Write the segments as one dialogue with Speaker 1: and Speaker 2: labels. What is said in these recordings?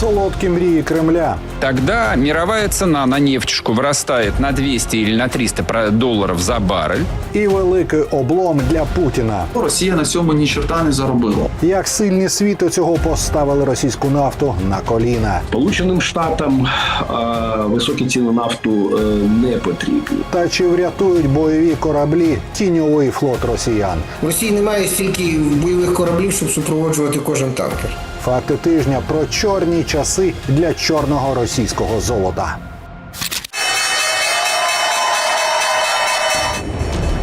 Speaker 1: Солодкі мрії Кремля.
Speaker 2: Тогда мировая цена на нефтюшку вырастает на 200 или на 300 про- долларов за баррель.
Speaker 1: І великий облом для Путіна.
Speaker 3: Росія на цьому ні чорта не заробила.
Speaker 1: Як сильні світу цього поставили російську нафту на коліна.
Speaker 4: Сполученим Штатам е, високі ціни нафту е, не потрібні.
Speaker 1: Та чи врятують бойові кораблі тіньовий флот росіян?
Speaker 5: В Росії немає стільки бойових кораблів, щоб супроводжувати кожен танкер.
Speaker 1: Факти тижня про чорні часи для чорного російського золота.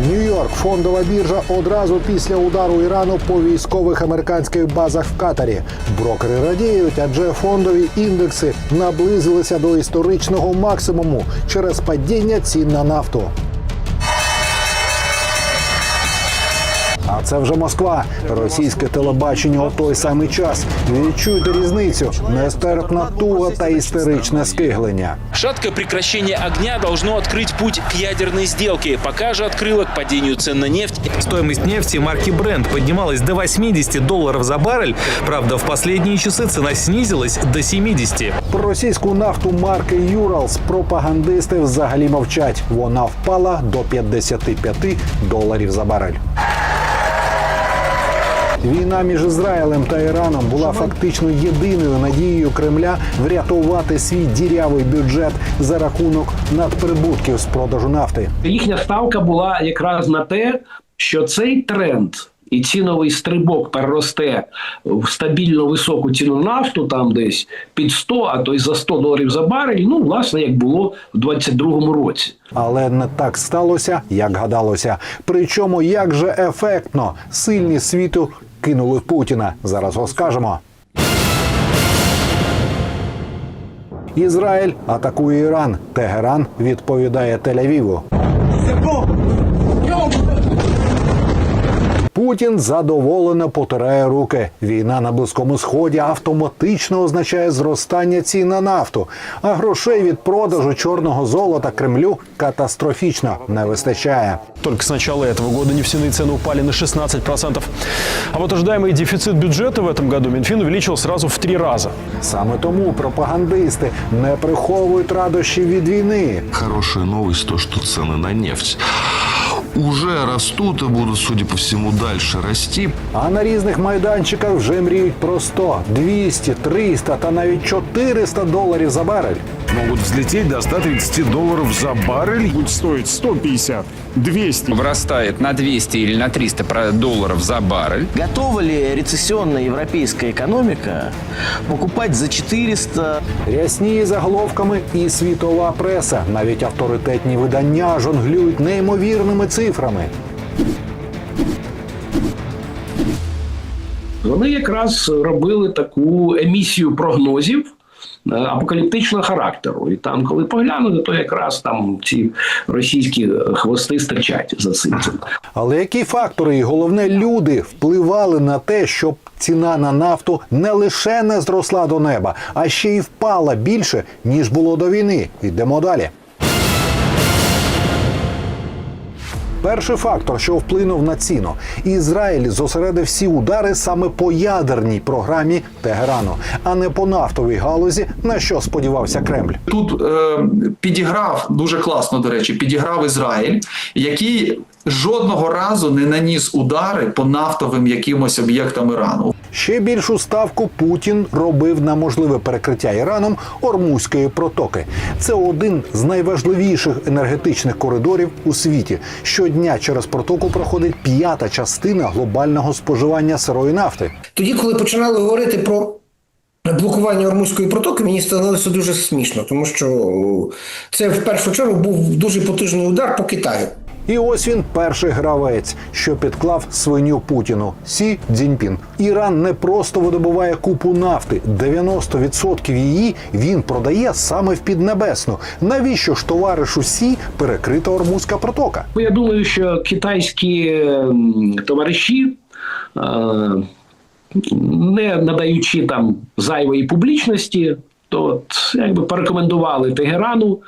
Speaker 1: Нью-Йорк фондова біржа одразу після удару Ірану по військових американських базах в Катарі. Брокери радіють, адже фондові індекси наблизилися до історичного максимуму через падіння цін на нафту. це вже Москва. Російське телебачення у той самий час. Відчуйте різницю. Нестерпна туга та істеричне скиглення.
Speaker 6: Шаткое прекращение огня должно открыть путь к ядерной сделке, пока же открыло к падению цен на нефть.
Speaker 7: Стоимость нефти марки Brent поднималась до 80 долларов за баррель. Правда, в последние часы цена снизилась до 70.
Speaker 1: Про російську нафту марки Юралс пропагандисти взагалі мовчать. Вона впала до 55 доларів за барель. Війна між Ізраїлем та Іраном була фактично єдиною надією Кремля врятувати свій дірявий бюджет за рахунок надприбутків з продажу нафти.
Speaker 4: Їхня ставка була якраз на те, що цей тренд. І ціновий стрибок переросте в стабільно високу ціну нафту, там десь під 100, а то й за 100 доларів за барель. Ну, власне, як було в 22-му році.
Speaker 1: Але не так сталося, як гадалося. Причому як же ефектно сильні світу кинули Путіна. Зараз розкажемо. Ізраїль атакує Іран. Тегеран відповідає Тель-Авіву. Путін задоволено потирає руки. Війна на близькому сході автоматично означає зростання цін на нафту, а грошей від продажу чорного золота Кремлю катастрофічно не вистачає.
Speaker 8: Только с начала этого года нефтяные цены упали на 16%. А вот ожидаемый дефицит бюджета в этом году Минфин увеличил сразу в три раза.
Speaker 1: Саме тому пропагандисти не приховують радощів від війни.
Speaker 9: Хорошая новость то, что цены на нефть уже растут и будут, судя по всему, дальше расти.
Speaker 1: А на різних майданчиках вже мріють про 100, 200, 300 та навіть 400 доларів за барель.
Speaker 10: могут взлететь до 130 долларов за баррель. Будет стоить 150, 200.
Speaker 2: Вырастает на 200 или на 300 про- долларов за баррель.
Speaker 11: Готова ли рецессионная европейская экономика покупать за 400
Speaker 1: Рясніє заголовками і світова преса. Навіть авторитетні видання жонглюють неймовірними цифрами.
Speaker 4: Вони якраз робили таку емісію прогнозів. е, Апокаліптичного характеру, і там, коли поглянули, то якраз там ці російські хвости стирчать за цим.
Speaker 1: Але які фактори і головне люди впливали на те, щоб ціна на нафту не лише не зросла до неба, а ще й впала більше ніж було до війни. Йдемо далі. Перший фактор, що вплинув на ціну, Ізраїль зосередив всі удари саме по ядерній програмі Тегерану, а не по нафтовій галузі, на що сподівався Кремль.
Speaker 3: Тут е, підіграв дуже класно, до речі, підіграв Ізраїль, який жодного разу не наніс удари по нафтовим якимось об'єктам Ірану.
Speaker 1: Ще більшу ставку Путін робив на можливе перекриття Іраном Ормузької протоки. Це один з найважливіших енергетичних коридорів у світі. Щодня через протоку проходить п'ята частина глобального споживання сирої нафти.
Speaker 5: Тоді, коли починали говорити про блокування Ормузької протоки, мені становилося дуже смішно, тому що це в першу чергу був дуже потужний удар по Китаю.
Speaker 1: І ось він перший гравець, що підклав свиню Путіну Сі Цзіньпін. Іран не просто видобуває купу нафти. 90% її він продає саме в Піднебесну. Навіщо ж товаришу Сі перекрита Ормузька протока?
Speaker 4: Ну, Я думаю, що китайські ем, товариші, е, не надаючи там зайвої публічності, то от, якби порекомендували Тегерану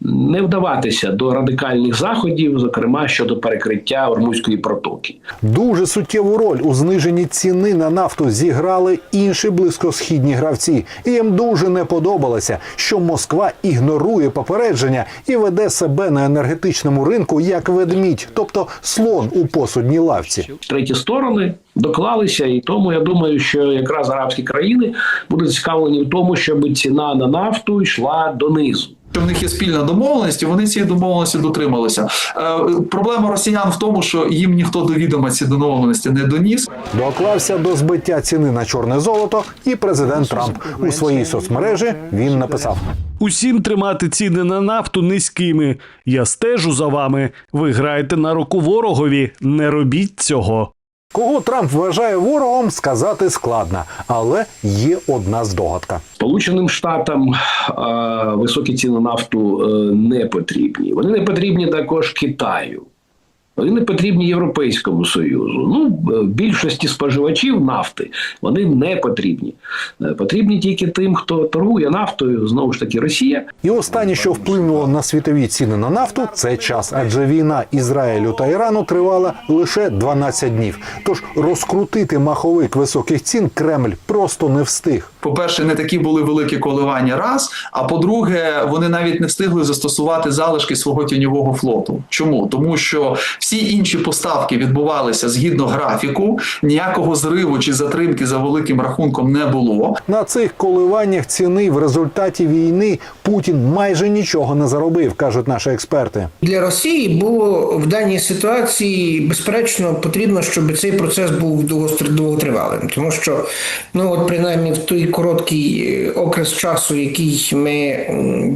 Speaker 4: не вдаватися до радикальних заходів, зокрема щодо перекриття Ормузької протоки.
Speaker 1: Дуже суттєву роль у зниженні ціни на нафту зіграли інші близькосхідні гравці. І їм дуже не подобалося, що Москва ігнорує попередження і веде себе на енергетичному ринку як ведмідь, тобто слон у посудній лавці.
Speaker 4: Треті сторони доклалися, і тому я думаю, що якраз арабські країни будуть зацікавлені в тому, щоб ціна на нафту йшла донизу.
Speaker 3: Що в них є спільна домовленість, і вони цієї домовленості дотрималися. Е, проблема росіян в тому, що їм ніхто до відома ці домовленості не доніс.
Speaker 1: Доклався до збиття ціни на чорне золото, і президент Трамп у своїй соцмережі він написав.
Speaker 10: Усім тримати ціни на нафту низькими. Я стежу за вами. Ви граєте на руку ворогові. Не робіть цього.
Speaker 1: Кого Трамп вважає ворогом, сказати складно, але є одна здогадка.
Speaker 4: Сполученим Штатам е, високі ціни нафту е, не потрібні. Вони не потрібні також Китаю. Вони не потрібні Європейському Союзу. Ну, е, більшості споживачів нафти вони не потрібні. Е, Потрібні тільки тим, хто торгує нафтою, знову ж таки, Росія.
Speaker 1: І останнє, що вплинуло на світові ціни на нафту, це час, адже війна Ізраїлю та Ірану тривала лише 12 днів. Тож розкрутити маховик високих цін Кремль просто не встиг.
Speaker 3: По-перше, не такі були великі коливання раз. А по-друге, вони навіть не встигли застосувати залишки свого тіньового флоту. Чому? Тому що всі інші поставки відбувалися згідно графіку, ніякого зриву чи затримки за великим рахунком не було.
Speaker 1: На цих коливаннях ціни в результаті війни Путін майже нічого не заробив, кажуть наші експерти.
Speaker 5: Для Росії було в даній ситуації безперечно потрібно, щоб цей процес був довготривалим, тому що ну от принаймні в той короткий е, окрес часу, який ми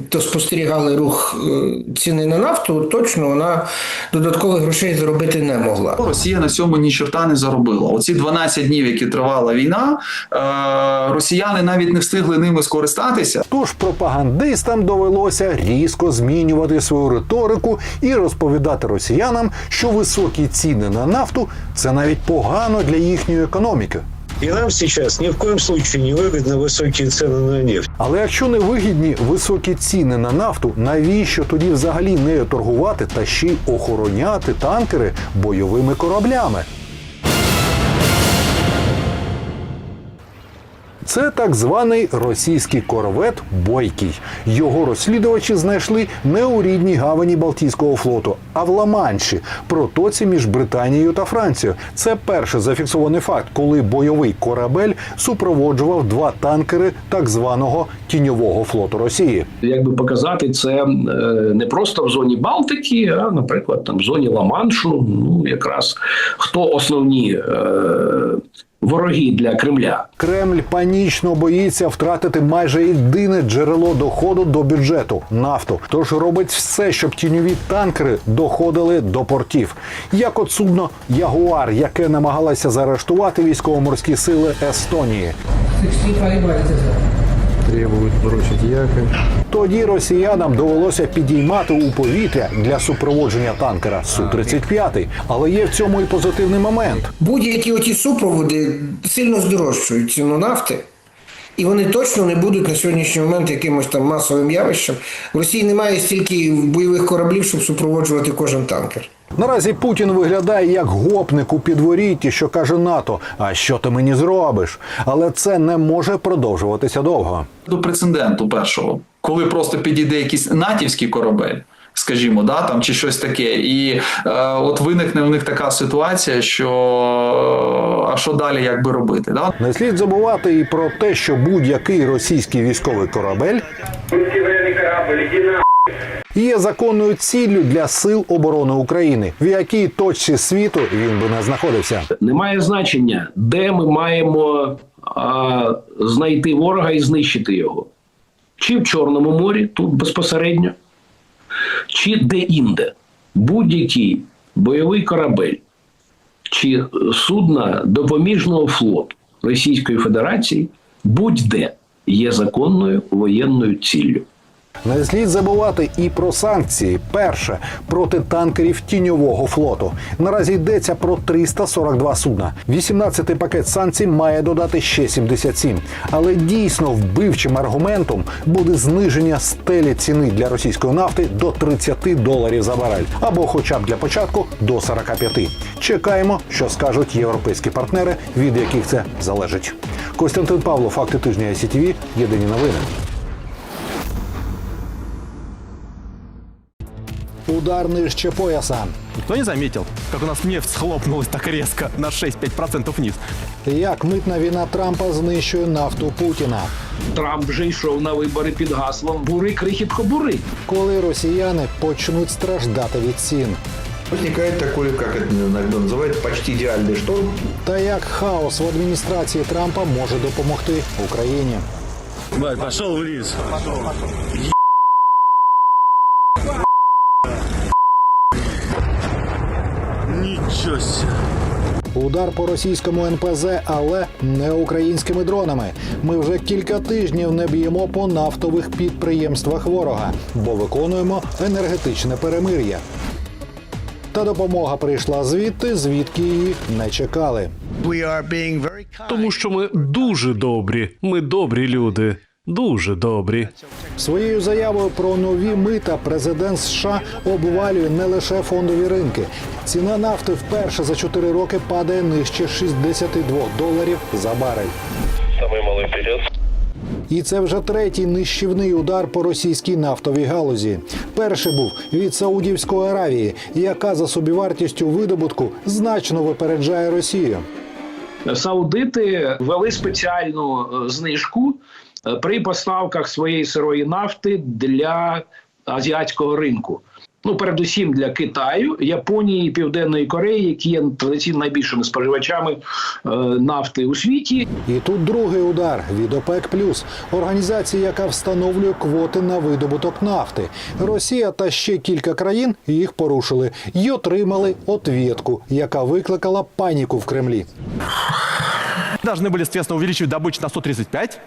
Speaker 5: то спостерігали рух е, ціни на нафту, точно вона додаткових грошей заробити не могла.
Speaker 3: Росія на цьому ні чорта не заробила. Оці 12 днів, які тривала війна, е- росіяни навіть не встигли ними скористатися.
Speaker 1: Тож пропагандистам довелося різко змінювати свою риторику і розповідати росіянам, що високі ціни на нафту це навіть погано для їхньої економіки.
Speaker 12: И нам сейчас ни в коем случае не выгодны высокие цены на нефть.
Speaker 1: Але якщо не вигідні високі ціни на нафту, навіщо тоді взагалі нею торгувати та ще й охороняти танкери бойовими кораблями? Це так званий російський корвет Бойкий. Його розслідувачі знайшли не у рідній гавані Балтійського флоту, а в Ла-Манші, протоці між Британією та Францією. Це перший зафіксований факт, коли бойовий корабель супроводжував два танкери так званого тіньового флоту Росії.
Speaker 4: Як би показати це е, не просто в зоні Балтики, а, наприклад, там в зоні Ла-Маншу. Ну якраз хто основні е, вороги для Кремля.
Speaker 1: Кремль панічно боїться втратити майже єдине джерело доходу до бюджету нафту. Тож робить все, щоб тіньові танкери доходили до портів. Як от судно Ягуар, яке намагалося заарештувати військово-морські сили Естонії. Тоді росіянам довелося підіймати у повітря для супроводження танкера Су-35. Але є в цьому і позитивний момент.
Speaker 5: Будь-які оті супроводи сильно здорожчують ціну нафти. І вони точно не будуть на сьогоднішній момент якимось там масовим явищем. В Росії немає стільки бойових кораблів, щоб супроводжувати кожен танкер.
Speaker 1: Наразі Путін виглядає як гопник у підворітті, що каже НАТО: А що ти мені зробиш? Але це не може продовжуватися довго.
Speaker 3: До прецеденту першого, коли просто підійде якийсь натівський корабель. Скажімо, да, там чи щось таке, і е, от виникне в них така ситуація, що е, а що далі, як би робити? Да?
Speaker 1: Не слід забувати і про те, що будь-який російський військовий корабель є законною ціллю для сил оборони України, в якій точці світу він би не знаходився.
Speaker 4: Немає значення, де ми маємо а, знайти ворога і знищити його. Чи в Чорному морі, тут безпосередньо, чи де-інде. Будь-який бойовий корабель чи судна допоміжного флоту Російської Федерації будь-де є законною воєнною ціллю.
Speaker 1: Не слід забувати і про санкції. Перше проти танкерів тіньового флоту. Наразі йдеться про 342 судна. 18-й пакет санкцій має додати ще 77. Але дійсно вбивчим аргументом буде зниження стелі ціни для російської нафти до 30 доларів за барель, або, хоча б для початку, до 45. Чекаємо, що скажуть європейські партнери, від яких це залежить. Костянтин Павло, факти тижня СІТВ, єдині новини. Удар нижче пояса.
Speaker 8: Никто не заметил, как у нас нефть схлопнулась так резко на 6-5% вниз.
Speaker 1: Як митна війна Трампа знищує нафту Путіна?
Speaker 4: Трамп вже йшов на вибори під гаслом бури крихітко бури.
Speaker 1: Коли росіяни почнуть страждати від цін?
Speaker 12: Возникает такой, как это иногда называют, почти идеальный шторм.
Speaker 1: Та як хаос в адміністрації Трампа може допомогти Україні?
Speaker 10: пошел вниз.
Speaker 1: Удар по російському НПЗ, але не українськими дронами. Ми вже кілька тижнів не б'ємо по нафтових підприємствах ворога, бо виконуємо енергетичне перемир'я. Та допомога прийшла звідти, звідки її не чекали.
Speaker 10: Тому що ми дуже добрі. Ми добрі люди. Дуже добрі.
Speaker 1: Своєю заявою про нові мита президент США обвалює не лише фондові ринки. Ціна нафти вперше за 4 роки падає нижче 62 доларів за барель. Самий малий період. І це вже третій нищівний удар по російській нафтовій галузі. Перший був від Саудівської Аравії, яка за собівартістю видобутку значно випереджає Росію.
Speaker 4: Саудити ввели спеціальну е, знижку при поставках своєї сирої нафти для азіатського ринку. Ну, передусім для Китаю, Японії, Південної Кореї, які є традиційно найбільшими споживачами е, нафти у світі.
Speaker 1: І тут другий удар від ОПЕК+, організації, яка встановлює квоти на видобуток нафти. Росія та ще кілька країн їх порушили і отримали отвєтку, яка викликала паніку в Кремлі.
Speaker 8: Должны были, соответственно, увеличивать добычу на 135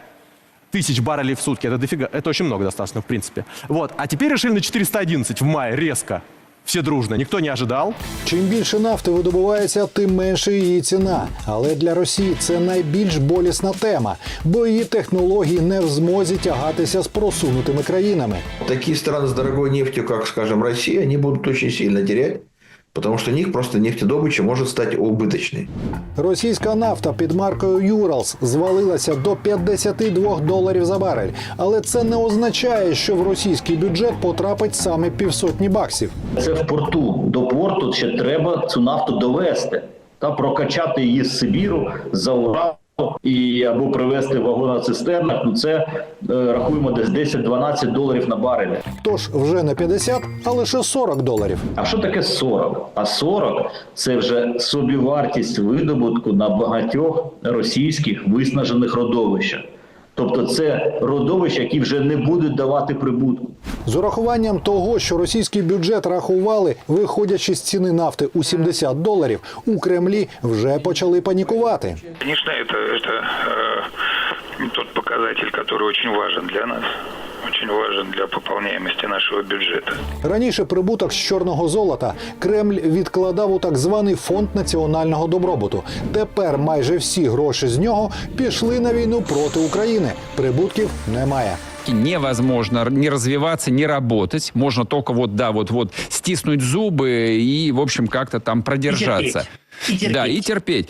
Speaker 8: тысяч баррелей в сутки. Это дофига, это очень много достаточно, в принципе. Вот. А теперь решили на 411 в мае резко. Все дружно. Никто не ожидал.
Speaker 1: Чим більше нафти видобувається, тим менше її ціна. Але для Росії це найбільш болісна тема, бо її технології не в змозі тягатися з просунутими країнами.
Speaker 12: Такие страны с дорогой нефтью, как, скажем, Россия, они будут очень сильно терять, потому что них просто нефтедобыча может стать убыточной.
Speaker 1: Російська нафта під маркою Юралс звалилася до 52 доларів за барель. Але це не означає, що в російський бюджет потрапить саме півсотні баксів.
Speaker 13: Це в порту. До порту ще треба цю нафту довести та прокачати її з Сибіру за Урал і або привезти в вагоноцистернах. Ну це е, рахуємо десь 10-12 доларів на барель.
Speaker 1: Тож вже не 50, а лише 40 доларів.
Speaker 13: А що таке 40? А 40 – це вже собівартість видобутку на багатьох російських виснажених родовищах. Тобто це родовища, які вже не будуть давати прибутку.
Speaker 1: З урахуванням того, що російський бюджет рахували, виходячи з ціни нафти у 70 доларів, у Кремлі вже почали панікувати.
Speaker 14: Конечно, это, это э, тот показатель, который очень важен для нас, очень важен для пополняемости нашего бюджета.
Speaker 1: Раніше прибуток з чорного золота Кремль відкладав у так званий фонд національного добробуту. Тепер майже всі гроші з нього пішли на війну проти України. Прибутків немає.
Speaker 2: невозможно не развиваться, не работать. Можно только вот, да, вот, вот стиснуть зубы и, в общем, как-то там продержаться. Да, и терпеть.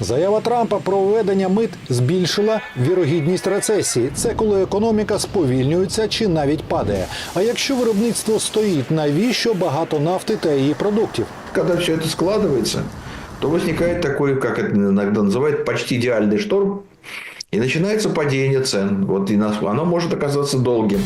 Speaker 1: Заява Трампа про введення мит збільшила вірогідність рецесії. Це коли економіка сповільнюється чи навіть падає. А якщо виробництво стоїть, навіщо багато нафти та її продуктів?
Speaker 12: Когда все это складывается, то возникает такой, как это иногда называют, почти идеальный шторм, и начинается падение цен. Вот и нас- оно может оказаться долгим.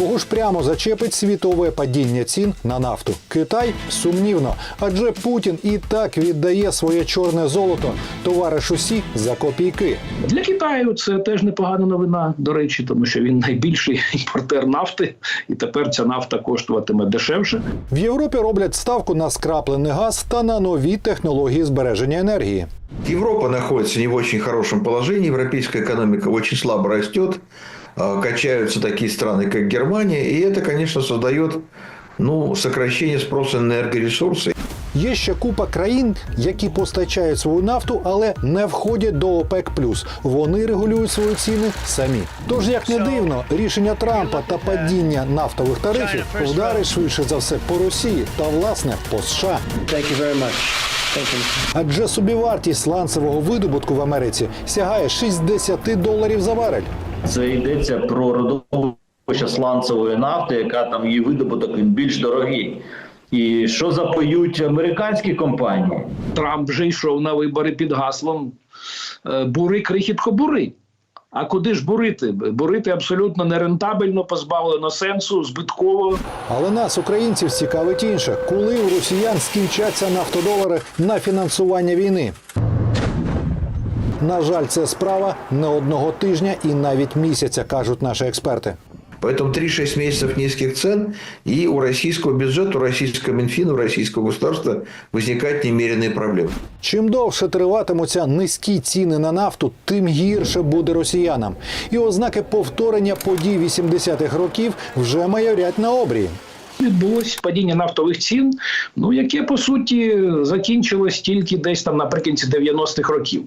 Speaker 1: Кого ж прямо зачепить світове падіння цін на нафту? Китай сумнівно, адже Путін і так віддає своє чорне золото товаришу Сі за копійки.
Speaker 4: Для Китаю це теж непогана новина, до речі, тому що він найбільший імпортер нафти, і тепер ця нафта коштуватиме дешевше.
Speaker 1: В Європі роблять ставку на скраплений газ та на нові технології збереження енергії.
Speaker 12: Европа находится не в очень хорошем положении, европейская экономика очень слабо растет, качаются такие страны, как Германия, и это, конечно, создает ну, сокращение спроса на энергоресурсы.
Speaker 1: Є ще купа країн, які постачають свою нафту, але не входять до ОПЕК+. Вони регулюють свої ціни самі. Тож, як не дивно, рішення Трампа та падіння нафтових тарифів вдарить швидше за все по Росії та власне по США. Адже собівартість сланцевого видобутку в Америці сягає 60 доларів за барель.
Speaker 13: Це йдеться про родовище сланцевої нафти, яка там її видобуток він більш дорогий. І що запоють американські компанії?
Speaker 4: Трамп вже йшов на вибори під гаслом е, бури крихітко бури. А куди ж бурити? Бурити абсолютно нерентабельно, позбавлено сенсу, збитково.
Speaker 1: Але нас, українців, цікавить інше, коли у росіян скінчаться нафтодолари на фінансування війни. На жаль, це справа не одного тижня і навіть місяця, кажуть наші експерти.
Speaker 12: Поэтому 3-6 месяцев низких цен, и у российского бюджета, у российского Минфина, у российского государства возникают немеренные проблемы.
Speaker 1: Чим довше триватимуться низькі ціни на нафту, тим гірше буде росіянам. І ознаки повторення подій 80-х років вже майорять на обрії.
Speaker 4: Відбулось падіння нафтових цін, ну яке по суті закінчилось тільки десь там наприкінці 90-х років.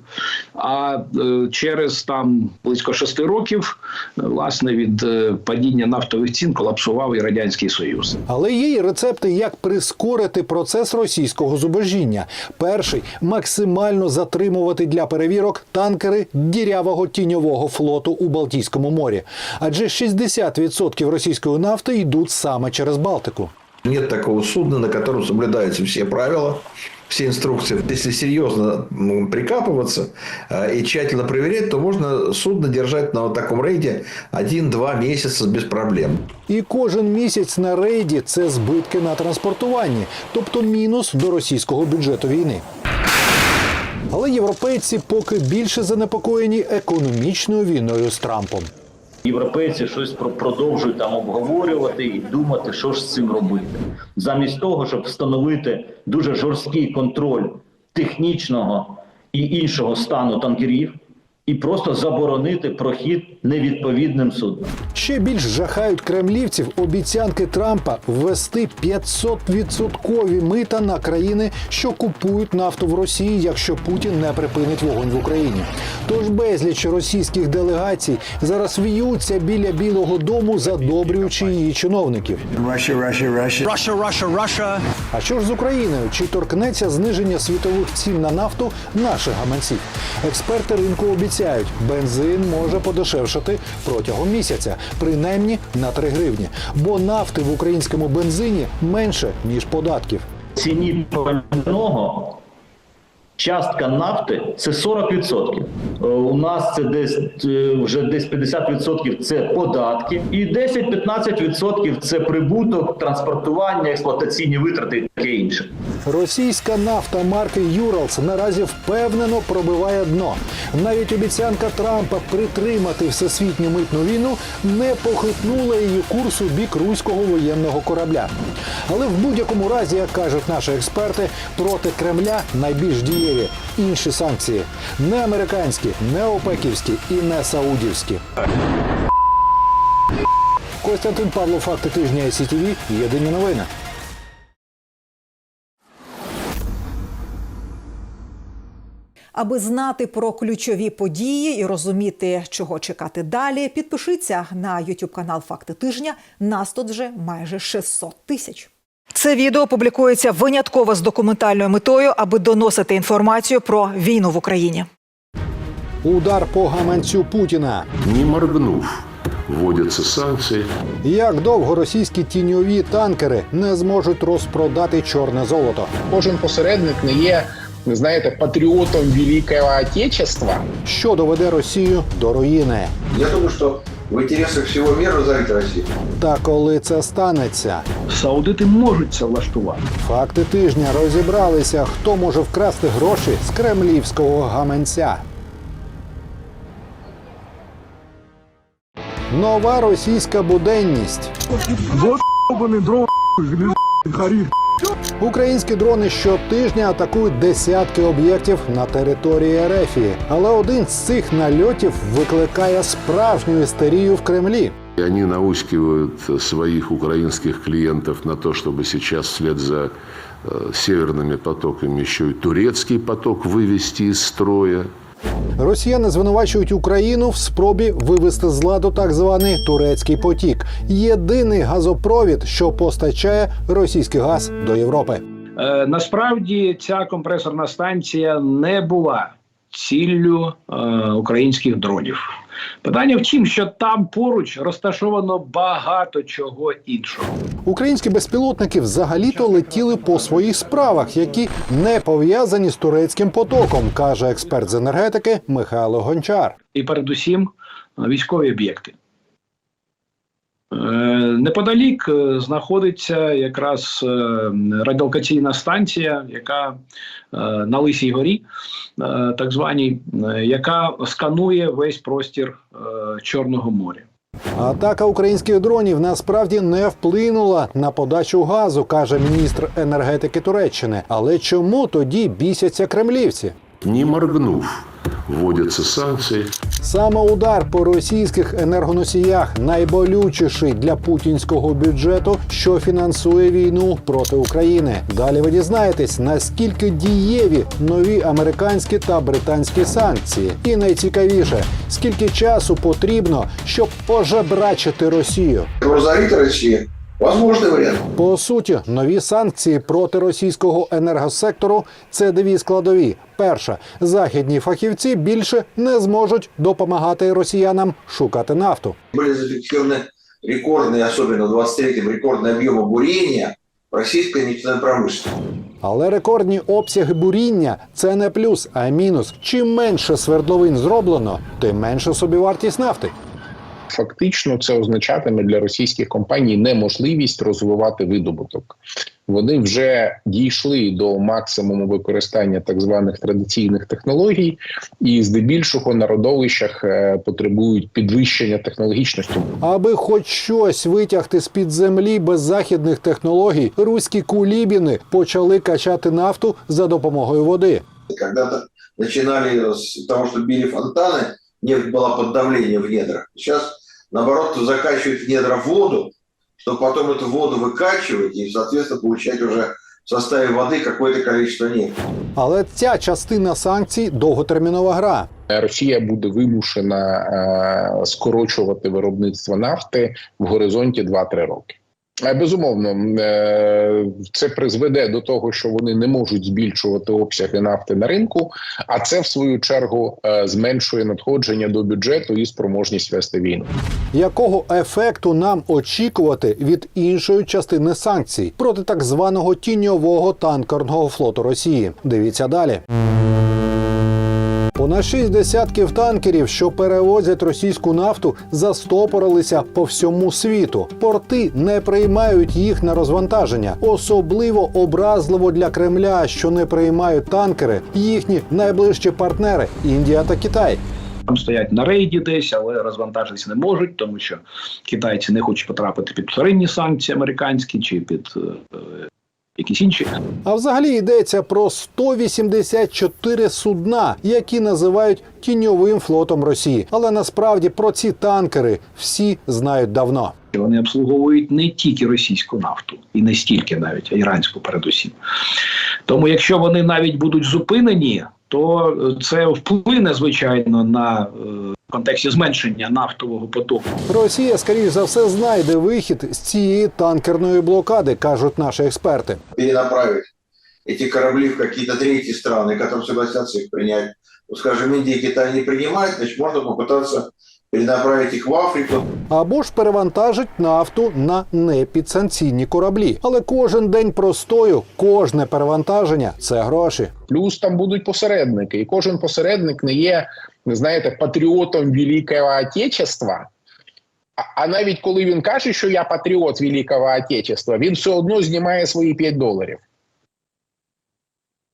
Speaker 4: А е, через там близько шести років, е, власне, від е, падіння нафтових цін колапсував і радянський союз.
Speaker 1: Але є й рецепти, як прискорити процес російського зубожіння. Перший максимально затримувати для перевірок танкери дірявого тіньового флоту у Балтійському морі. Адже 60% російської нафти йдуть саме через Балтику.
Speaker 12: Нет такого судна, на котором соблюдаются все правила, все инструкции. Если серьезно м, прикапываться и тщательно проверять, то можно судно держать на вот таком рейде 1-2 месяца без проблем.
Speaker 1: І кожен місяць на рейді це збитки на транспортуванні, тобто мінус до російського бюджету війни. Але європейці поки більше занепокоєні економічною війною з Трампом.
Speaker 13: Європейці щось про- продовжують там обговорювати і думати, що ж з цим робити, замість того, щоб встановити дуже жорсткий контроль технічного і іншого стану танкерів, і просто заборонити прохід невідповідним суднам.
Speaker 1: Ще більш жахають кремлівців обіцянки Трампа ввести 500-відсоткові мита на країни, що купують нафту в Росії, якщо Путін не припинить вогонь в Україні. Тож безліч російських делегацій зараз в'ються біля Білого Дому, задобрюючи її чиновників. А що ж з Україною? Чи торкнеться зниження світових цін на нафту наших гаманців? Експерти ринку обіцяють, бензин може подешевшати протягом місяця, принаймні на 3 гривні. Бо нафти в українському бензині менше ніж податків.
Speaker 13: Ціні пального частка нафти це 40%. Е, У нас це десь е, вже десь 50% це податки, і 10-15% це прибуток, транспортування, експлуатаційні витрати і таке інше.
Speaker 1: Російська нафта марки Юралс наразі впевнено пробиває дно. Навіть обіцянка Трампа притримати всесвітню митну війну не похитнула її курс у бік руського воєнного корабля. Але в будь-якому разі, як кажуть наші експерти, проти Кремля найбільш дієві інші санкції не американські, не опеківські і не саудівські. Костянтин Павло, факти тижня СІТВ, єдині новини.
Speaker 15: Аби знати про ключові події і розуміти, чого чекати далі, підпишіться на YouTube канал Факти тижня. Нас тут вже майже 600 тисяч. Це відео публікується винятково з документальною метою, аби доносити інформацію про війну в Україні.
Speaker 1: Удар по гаманцю Путіна.
Speaker 16: Не моргнув, вводятся санкции.
Speaker 1: Як довго російські тіньові танкери не зможуть розпродати чорне золото?
Speaker 17: Кожен посередник не є, знаєте, патріотом Великого Отечества.
Speaker 1: Що доведе Росію до руїни?
Speaker 12: Я думаю, что в интересах всего мира разорить Россию.
Speaker 1: Та коли це станеться?
Speaker 4: Саудити можуть це влаштувати.
Speaker 1: Факти тижня розібралися, хто може вкрасти гроші з кремлівського гаманця. Нова російська буденність.
Speaker 18: Вот дрон, харі.
Speaker 1: Українські дрони щотижня атакують десятки об'єктів на території Ерефії, але один з цих нальотів викликає справжню істерію в Кремлі.
Speaker 16: И они наускивают своих украинских клиентов на то, чтобы сейчас вслед за э, северными потоками еще и турецкий поток вывести из строя.
Speaker 1: Росіяни звинувачують Україну в спробі вивести з ладу так званий турецький потік єдиний газопровід, що постачає російський газ до Європи.
Speaker 4: Е, насправді ця компресорна станція не була ціллю е, українських дронів. Питання в тім, що там поруч розташовано багато чого іншого.
Speaker 1: Українські безпілотники взагалі-то летіли по своїх справах, які не пов'язані з турецьким потоком, каже експерт з енергетики Михайло Гончар.
Speaker 4: і передусім е, військові об'єкти. Е, Неподалік е, знаходиться якраз е, радіолокаційна станція, яка на Лисій горі, так званій, яка сканує весь простір Чорного моря.
Speaker 1: Атака українських дронів насправді не вплинула на подачу газу, каже міністр енергетики Туреччини. Але чому тоді бісяться кремлівці?
Speaker 16: Не моргнув, вводятся санкции.
Speaker 1: Саме удар по російських енергоносіях найболючіший для путінського бюджету, що фінансує війну проти України. Далі ви дізнаєтесь, наскільки дієві нові американські та британські санкції. І найцікавіше, скільки часу потрібно, щоб пожебрачити Росію.
Speaker 12: Разорит Россию. Возможный вариант.
Speaker 1: По суті, нові санкції проти російського енергосектору це дві складові. Перша західні фахівці більше не зможуть допомагати росіянам шукати нафту.
Speaker 12: Были зафиксированы рекордные, особенно в 23-м, рекордные объемы бурения в российской нефтяной промышленности.
Speaker 1: Але рекордні обсяги буріння це не плюс, а мінус. Чим менше свердловин зроблено, тим менше собівартість нафти.
Speaker 17: Фактично, це означатиме для російських компаній неможливість розвивати видобуток. Вони вже дійшли до максимуму використання так званих традиційних технологій, і здебільшого на родовищах е, потребують підвищення технологічності.
Speaker 1: Аби хоч щось витягти з під землі без західних технологій, руські кулібіни почали качати нафту за допомогою води.
Speaker 12: Когда-то начинали с того, что били фонтаны, нефть была под давлением в недрах. Сейчас, наоборот, закачивают в недра воду, чтобы потом эту воду выкачивать и, соответственно, получать уже в составе воды какое-то количество нефти.
Speaker 1: Але ця частина санкцій довготермінова гра.
Speaker 17: Е, Росія буде вимушена е, скорочувати виробництво нафти в горизонті 2-3 роки. Е, Безумовно, е, це призведе до того, що вони не можуть збільшувати обсяги нафти на ринку, а це в свою чергу е, зменшує надходження до бюджету і спроможність вести війну.
Speaker 1: Якого ефекту нам очікувати від іншої частини санкцій проти так званого тіньового танкерного флоту Росії? Дивіться далі. Понад шість десятків танкерів, що перевозять російську нафту, застопорилися по всьому світу. Порти не приймають їх на розвантаження. Особливо образливо для Кремля, що не приймають танкери їхні найближчі партнери Індія та Китай.
Speaker 4: Там стоять на рейді десь, але розвантажитися не можуть, тому що китайці не хочуть потрапити під вторинні санкції американські чи під е, якісь інші.
Speaker 1: А взагалі йдеться про 184 судна, які називають тіньовим флотом Росії. Але насправді про ці танкери всі знають давно.
Speaker 4: Вони обслуговують не тільки російську нафту, і не стільки навіть, а іранську передусім. Тому, якщо вони навіть будуть зупинені, то е, це вплине звичайно на е, контексті зменшення нафтового потоку.
Speaker 1: Росія, скоріш за все, знайде вихід з цієї танкерної блокади, кажуть наші експерти.
Speaker 12: Перенаправить эти корабли в какие-то третьи страны, которые согласятся их принять. Ну, скажем, Индия и Китай не принимают, значит, можно попытаться перенаправить их в Африку.
Speaker 1: Або ж перевантажить нафту на непідсанкційні кораблі. Але кожен день простою, кожне перевантаження це гроші.
Speaker 17: Плюс там будуть посередники, і кожен посередник не є, знаєте, патріотом Великого Отечества. А, а навіть коли він каже, що я патріот Великого Отечества, він все одно знімає свої 5 доларів.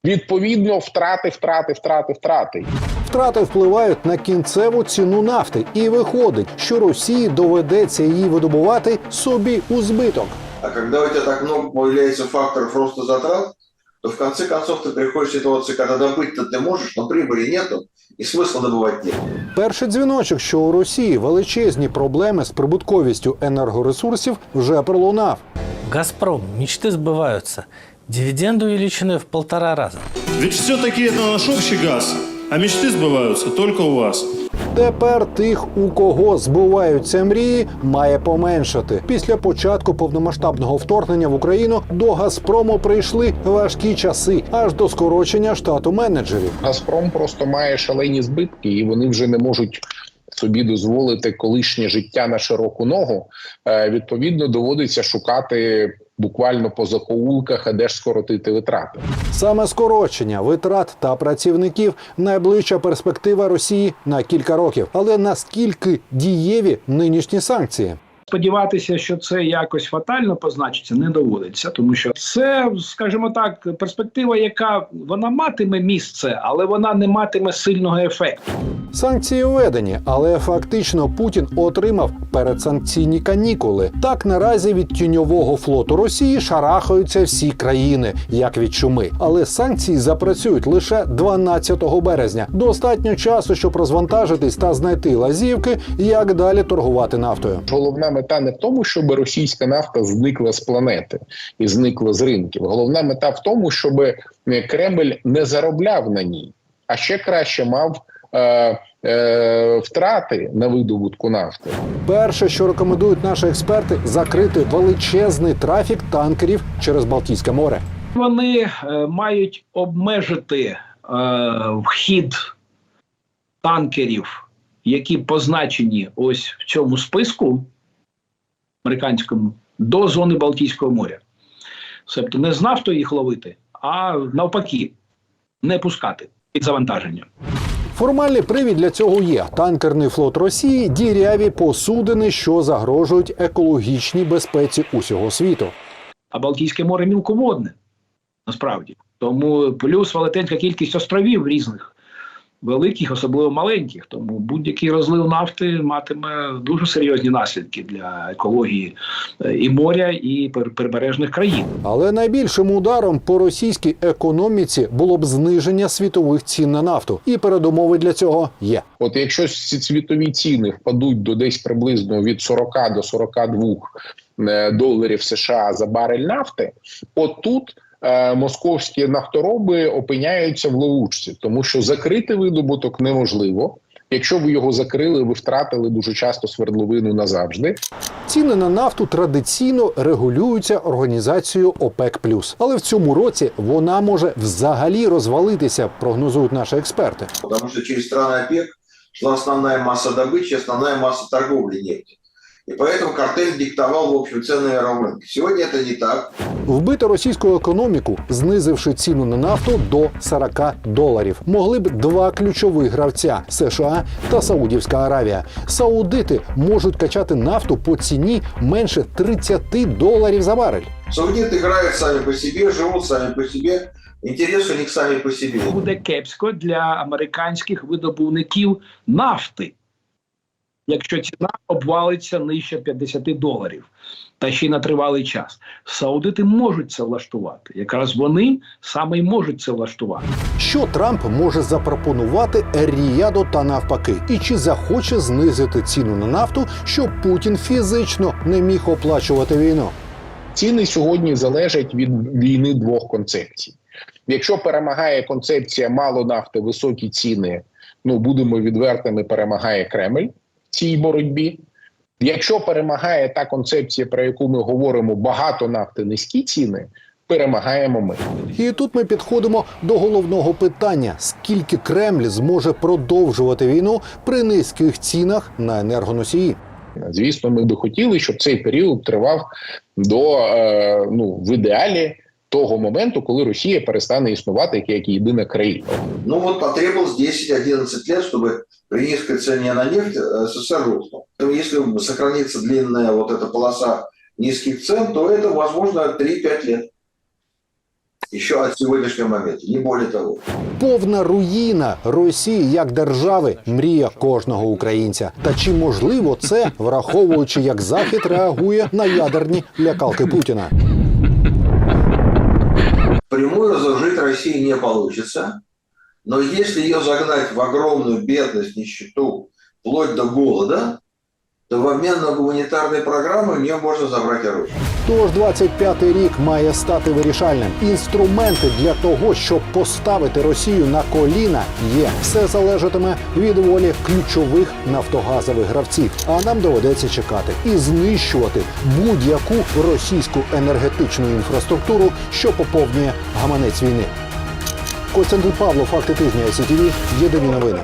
Speaker 17: Відповідно, втрати, втрати, втрати, втрати.
Speaker 1: Втрати впливають на кінцеву ціну нафти, і виходить, що Росії доведеться її видобувати собі у збиток.
Speaker 12: А когда у тебя так много появляется факторов роста затрат, то в конце концов ты приходишь к ситуации, когда добыть-то ты можешь, но прибыли нету, и смысла добывать нет.
Speaker 1: Перший дзвіночок, що у Росії величезні проблеми з прибутковістю енергоресурсів, вже пролунав.
Speaker 18: «Газпром», мечты сбываются. Дивиденды увеличены в полтора раза.
Speaker 19: Ведь все-таки это наш общий газ, а мечты сбываются только у вас.
Speaker 1: Тепер тих, у кого збуваються мрії, має поменшати. Після початку повномасштабного вторгнення в Україну до Газпрому прийшли важкі часи, аж до скорочення штату менеджерів.
Speaker 17: Газпром просто має шалені збитки, і вони вже не можуть собі дозволити колишнє життя на широку ногу. Е, Відповідно, доводиться шукати буквально по закоулках, а де ж скоротити витрати.
Speaker 1: Саме скорочення витрат та працівників найближча перспектива Росії на кілька років. Але наскільки дієві нинішні санкції?
Speaker 4: Сподіватися, що це якось фатально позначиться, не доводиться, тому що це, скажімо так, перспектива, яка вона матиме місце, але вона не матиме сильного ефекту.
Speaker 1: Санкції введені, але фактично Путін отримав передсанкційні канікули. Так наразі від тіньового флоту Росії шарахаються всі країни, як від чуми. Але санкції запрацюють лише 12 березня. Достатньо часу, щоб розвантажитись та знайти лазівки, як далі торгувати нафтою.
Speaker 17: Головна мета не в тому, щоб російська нафта зникла з планети і зникла з ринків. Головна мета в тому, щоб Кремль не заробляв на ній, а ще краще мав втрати на видобутку нафти.
Speaker 1: Перше, що рекомендують наші експерти, закрити величезний трафік танкерів через Балтійське море.
Speaker 4: Вони е, мають обмежити е, вхід танкерів, які позначені ось в цьому списку американському, до зони Балтійського моря. Тобто не з нафтою їх ловити, а навпаки, не пускати під завантаження.
Speaker 1: Формальний привід для цього є танкерний флот Росії, діряві посудини, що загрожують екологічній безпеці усього світу.
Speaker 4: А Балтійське море мілководне, насправді. Тому плюс велетенська кількість островів різних, великих, особливо маленьких. Тому будь-який розлив нафти матиме дуже серйозні наслідки для екології е, і моря, і пер- прибережних країн.
Speaker 1: Але найбільшим ударом по російській економіці було б зниження світових цін на нафту, і передумови для цього є.
Speaker 17: От якщо ці світові ціни впадуть до десь приблизно від 40 до 42 е, доларів США за барель нафти, от тут е, московські нафтороби опиняються в ловучці, тому що закрити видобуток неможливо. Якщо ви його закрили, ви втратили дуже часто свердловину назавжди.
Speaker 1: Ціни на нафту традиційно регулюються організацією ОПЕК+. Але в цьому році вона може взагалі розвалитися, прогнозують наші експерти.
Speaker 12: Потому что через страны ОПЕК шла основная масса добычи, основная масса торговли нефти. И поэтому картель диктовал, в общем, цены аэромрынка. Сегодня это не так.
Speaker 1: Вбити російську економіку, знизивши ціну на нафту до 40 доларів, могли б два ключових гравця США та Саудівська Аравія. Саудити можуть качати нафту по ціні менше 30 доларів за барель.
Speaker 12: Саудиты играют сами по себе, живут сами по себе. Интерес у них сами по себе.
Speaker 4: Буде кепсько для американських видобувників нафти, якщо ціна обвалиться нижче 50 доларів, та ще й на тривалий час. Саудити можуть це влаштувати. Якраз вони саме й можуть це влаштувати.
Speaker 1: Що Трамп може запропонувати Ріяду та навпаки, і чи захоче знизити ціну на нафту, щоб Путін фізично не міг оплачувати війну?
Speaker 17: Ціни сьогодні залежать від війни двох концепцій. Якщо перемагає концепція мало нафти, високі ціни, ну будемо відвертими, перемагає Кремль цій боротьбі. Якщо перемагає та концепція, про яку ми говоримо, багато нафти, низькі ціни, перемагаємо ми.
Speaker 1: І тут ми підходимо до головного питання: скільки Кремль зможе продовжувати війну при низьких цінах на енергоносії?
Speaker 17: Звісно, ми би хотіли, щоб цей період тривав до е, ну в ідеалі того моменту, коли Росія перестане існувати як, як єдина країна.
Speaker 12: Ну вот потребовалось 10-11 лет, чтобы при низкой цене на нефть э, СССР рухнул. Поэтому Если сохранится длинная вот эта полоса низких цен, то это возможно 3-5 лет. еще от сегодняшнего момента, не более того.
Speaker 1: Повна руїна Росії як держави мрія кожного українця. Та чи можливо це, враховуючи, як Захід реагує на ядерні лякалки Путіна?
Speaker 12: Прямую разоружить России не получится, но если ее загнать в огромную бедность, нищету, вплоть до голода, то в обмен на гуманитарные программы у нее можно забрать оружие.
Speaker 1: Тож 25-й рік має стати вирішальним. Інструменти для того, щоб поставити Росію на коліна, є. Все залежатиме від волі ключових нафтогазових гравців. А нам доведеться чекати і знищувати будь-яку російську енергетичну інфраструктуру, що поповнює гаманець війни. Костянтин Павло, факти тижня СІТВ, єдині новини.